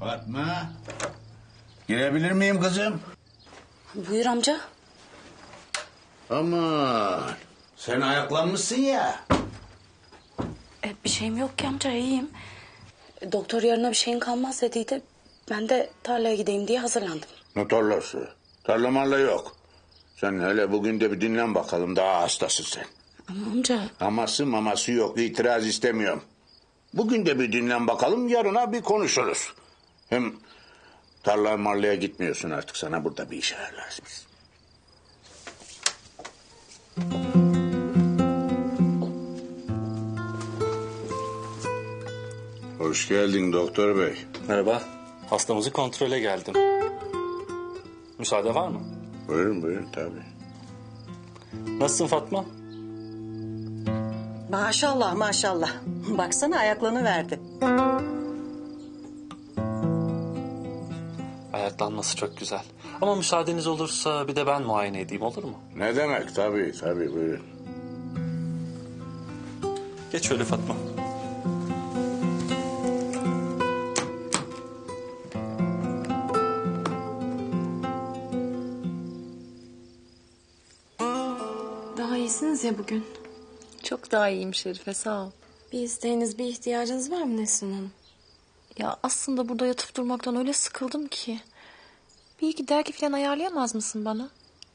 Fatma. Girebilir miyim kızım? Buyur amca. Aman. Sen ayaklanmışsın ya. E, bir şeyim yok ki amca iyiyim. E, Doktor yarına bir şeyin kalmaz dediydi. Ben de tarlaya gideyim diye hazırlandım. Ne tarlası? Tarla marla yok. Sen hele bugün de bir dinlen bakalım. Daha hastasın sen. Ama amca Aması maması yok. itiraz istemiyorum. Bugün de bir dinlen bakalım. Yarına bir konuşuruz. Hem tarla marlaya gitmiyorsun artık. Sana burada bir iş ayarlarız biz. Hoş geldin doktor bey. Merhaba. Hastamızı kontrole geldim. Müsaade var mı? Buyurun buyurun tabii. Nasılsın Fatma? Maşallah maşallah. Baksana ayaklarını verdi. Ayaklanması çok güzel. Ama müsaadeniz olursa bir de ben muayene edeyim olur mu? Ne demek tabii tabii buyurun. Geç şöyle Fatma. Daha iyisiniz ya bugün. Çok daha iyiyim Şerife sağ ol. Bir isteğiniz, bir ihtiyacınız var mı Nesrin Hanım? Ya aslında burada yatıp durmaktan öyle sıkıldım ki. Bir iki dergi falan ayarlayamaz mısın bana?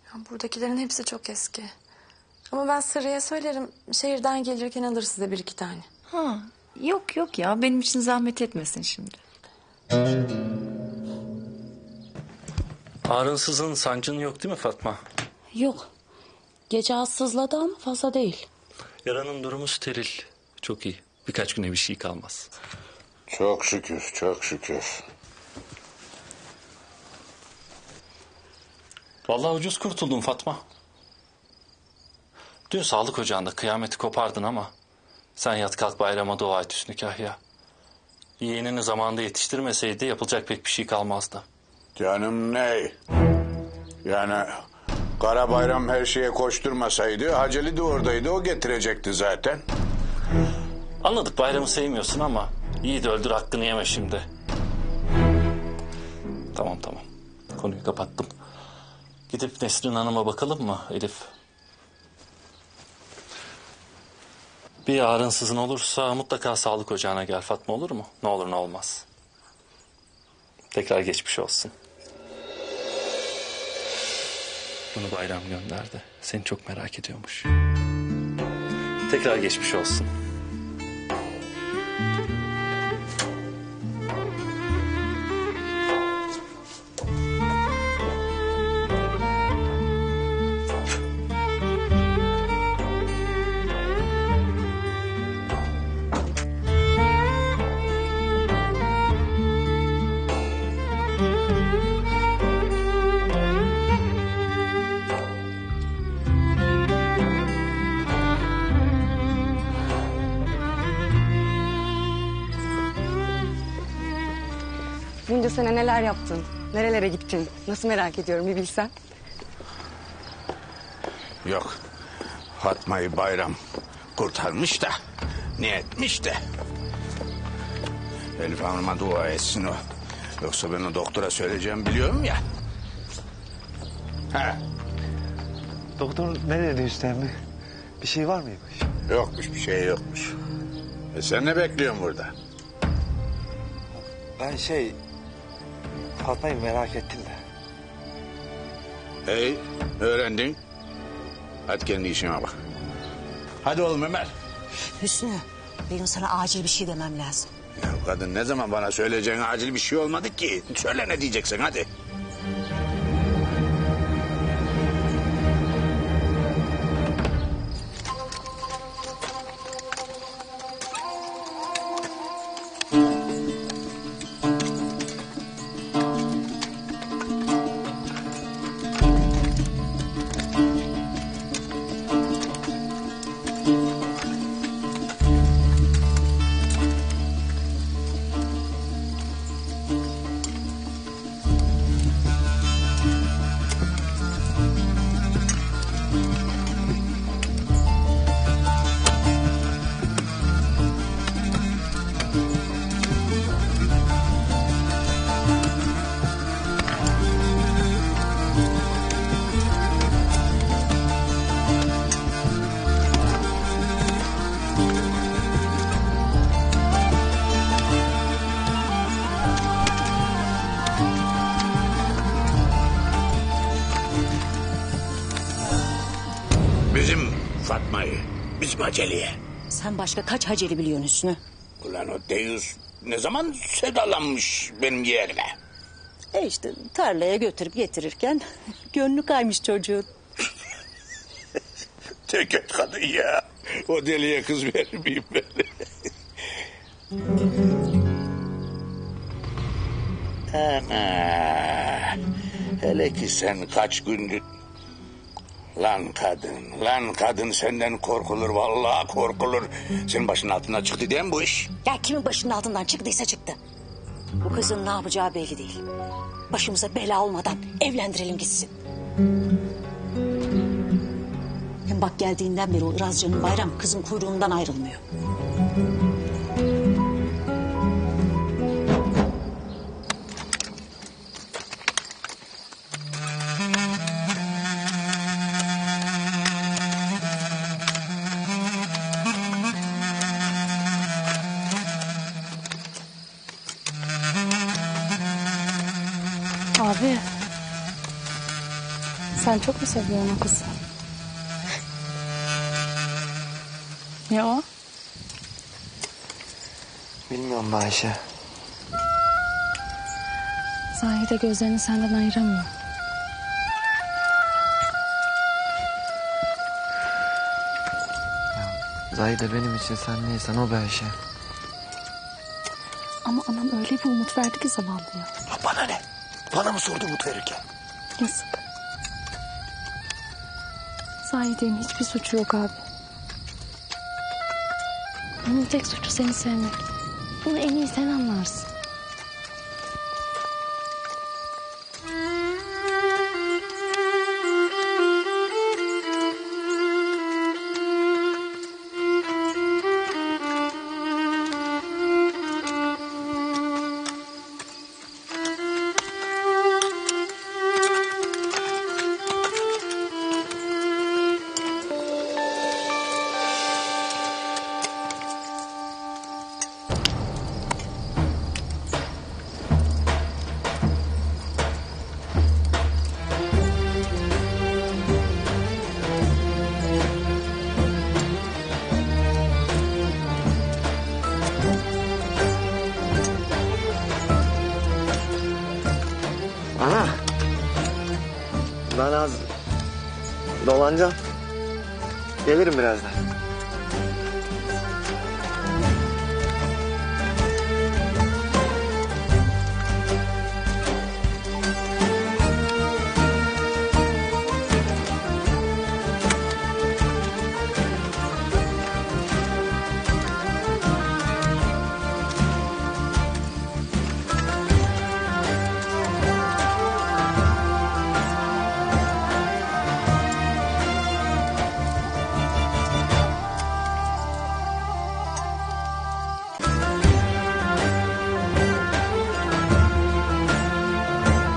Ya buradakilerin hepsi çok eski. Ama ben Sırrı'ya söylerim. Şehirden gelirken alır size bir iki tane. Ha, yok yok ya benim için zahmet etmesin şimdi. Ağrınsızın sancın yok değil mi Fatma? yok. Gece az sızladı ama fazla değil. Yaranın durumu steril. Çok iyi. Birkaç güne bir şey kalmaz. Çok şükür çok şükür. Vallahi ucuz kurtuldun Fatma. Dün sağlık ocağında kıyameti kopardın ama... ...sen yat kalk bayrama dua et Hüsnü Kahya. Yeğenini zamanında yetiştirmeseydi yapılacak pek bir şey kalmazdı. Canım ney? Yani Kara Bayram her şeye koşturmasaydı Haceli de oradaydı o getirecekti zaten. Anladık bayramı sevmiyorsun ama... ...iyi de öldür hakkını yeme şimdi. Tamam tamam. Konuyu kapattım. Gidip Nesrin Hanım'a bakalım mı Elif? Bir ağrınsızın olursa mutlaka sağlık ocağına gel Fatma olur mu? Ne olur ne olmaz. Tekrar geçmiş olsun. Bunu bayram gönderdi. Seni çok merak ediyormuş. Tekrar geçmiş olsun. Sene neler yaptın? Nerelere gittin? Nasıl merak ediyorum bir bilsen. Yok. Fatma'yı Bayram kurtarmış da ne etmiş de. Elif Hanım'a dua etsin o. Yoksa ben o doktora söyleyeceğim biliyorum ya. He, Doktor ne dedi Hüsnü Bir şey var mıymış? yokmuş bir şey yokmuş. E sen ne bekliyorsun burada? Ben şey... Fatma'yı merak ettim de. Hey, öğrendin. Hadi kendi işine bak. Hadi oğlum Ömer. Hüsnü benim sana acil bir şey demem lazım. Ya kadın ne zaman bana söyleyeceğin acil bir şey olmadı ki. Söyle ne diyeceksin hadi. Mi aceleye? Sen başka kaç haceli biliyorsun Hüsnü? Ulan o Deyus ne zaman sedalanmış benim yeğenime? E işte tarlaya götürüp getirirken gönlü kaymış çocuğun. Teket kadın ya. O deliye kız verir miyim ben? Ana. Hele ki sen kaç gündür... Lan kadın, lan kadın senden korkulur, vallahi korkulur. Senin başının altına çıktı değil mi bu iş? Ya kimin başının altından çıktıysa çıktı. Bu kızın ne yapacağı belli değil. Başımıza bela olmadan evlendirelim gitsin. Hem bak geldiğinden beri o Irazcan'ın bayram kızın kuyruğundan ayrılmıyor. Abi. Sen çok mu seviyorsun o kızı? ya o? Bilmiyorum Ayşe. Zahide gözlerini senden ayıramıyor. Zahide benim için sen neysen o be Ayşe. Ama anam öyle bir umut verdi ki zavallıya. Ya bana ne? Bana mı sordu umut verirken? Yazık. Zahide'nin hiçbir suçu yok abi. Onun tek suçu seni sevmek. Bunu en iyi sen anlarsın. Ben az dolanacağım. Gelirim birazdan.